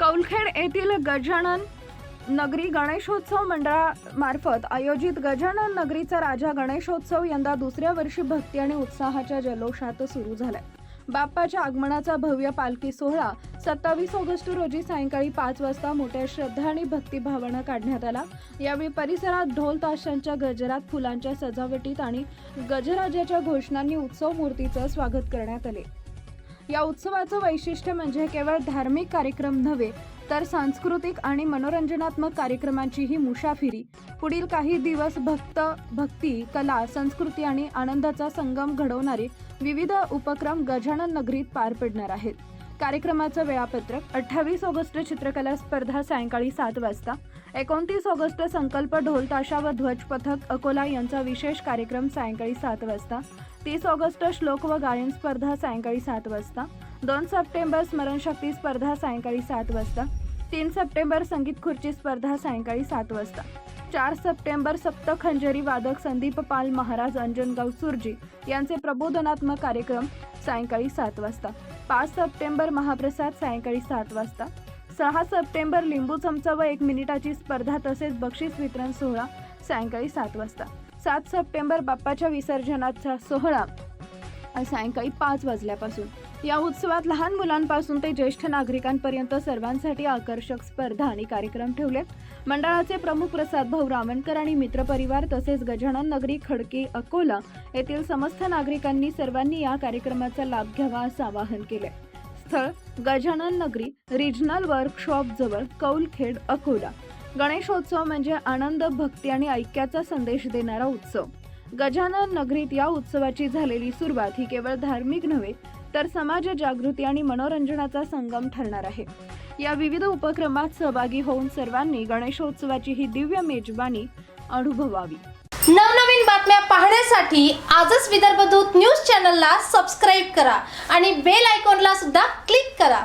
कौलखेड येथील गजानन नगरी गणेशोत्सव मंडळामार्फत आयोजित गजानन नगरीचा राजा गणेशोत्सव यंदा दुसऱ्या वर्षी भक्ती आणि उत्साहाच्या जल्लोषात सुरू झालाय. बाप्पाच्या आगमनाचा भव्य पालखी सोहळा सत्तावीस ऑगस्ट रोजी सायंकाळी पाच वाजता मोठ्या श्रद्धा आणि भक्तिभावानं काढण्यात आला. यावेळी परिसरात ढोल ताशांच्या गजरात फुलांच्या सजावटीत आणि गजराजाच्या घोषणांनी उत्सव मूर्तीचं स्वागत करण्यात आले. या उत्सवाचं वैशिष्ट्य म्हणजे केवळ धार्मिक कार्यक्रम नव्हे तर सांस्कृतिक आणि मनोरंजनात्मक कार्यक्रमांचीही मुसाफिरी पुढील काही दिवस भक्त भक्ती कला संस्कृती आणि आनंदाचा संगम घडवणारे विविध उपक्रम गजानन नगरीत पार पडणार आहेत. कार्यक्रमाचं वेळापत्रक अठ्ठावीस ऑगस्ट चित्रकला स्पर्धा सायंकाळी सात वाजता एकोणतीस ऑगस्ट संकल्प ढोल ताशा व ध्वज पथक अकोला यांचा विशेष कार्यक्रम सायंकाळी सात वाजता तीस ऑगस्ट श्लोक व गायन स्पर्धा सायंकाळी सात वाजता. दोन सप्टेंबर स्मरणशक्ती स्पर्धा सायंकाळी सात वाजता. तीन सप्टेंबर संगीत खुर्ची स्पर्धा सायंकाळी सात वाजता. चार सप्टेंबर सप्त खंजरी वादक संदीप पाल महाराज अंजनगाव सुरजी यांचे प्रबोधनात्मक कार्यक्रम सायंकाळी सात वाजता. पाच सप्टेंबर महाप्रसाद सायंकाळी सात वाजता. सहा सप्टेंबर लिंबू चमचा व एक मिनिटाची स्पर्धा तसेच बक्षीस वितरण सोहळा सायंकाळी सात वाजता. सात सप्टेंबर बाप्पाच्या विसर्जनाचा सोहळा. सायंकाळी पाच वाजल्यापासून. या उत्सवात लहान मुलांपासून ते ज्येष्ठ नागरिकांपर्यंत सर्वांसाठी आकर्षक स्पर्धा आणि कार्यक्रम ठेवलेत मंडळाचे प्रमुख प्रसाद भाऊ रावणकर आणि मित्रपरिवार तसेच गजानन नगरी खडकी अकोला येथील समस्त नागरिकांनी सर्वांनी या कार्यक्रमाचा लाभ घ्यावा असं आवाहन केले. स्थळ गजानन नगरी रिजनल वर्कशॉप जवळ कौलखेड अकोला. गणेशोत्सव म्हणजे आनंद भक्ती आणि ऐक्याचा संदेश देणारा उत्सव. गजानन नगरीत या उत्सवाची झालेली सुरुवात ही केवळ धार्मिक नव्हे तर समाज जागृती आणि मनोरंजनाचा संगम ठरणार आहे. या विविध उपक्रमात सहभागी होऊन सर्वांनी गणेशोत्सवाची ही दिव्य मेजबानी अनुभवावी. नवनवीन बातम्या पाहण्यासाठी आजच विदर्भ दूत न्यूज चॅनलला सबस्क्राईब करा आणि बेल आयकॉनला सुद्धा क्लिक करा.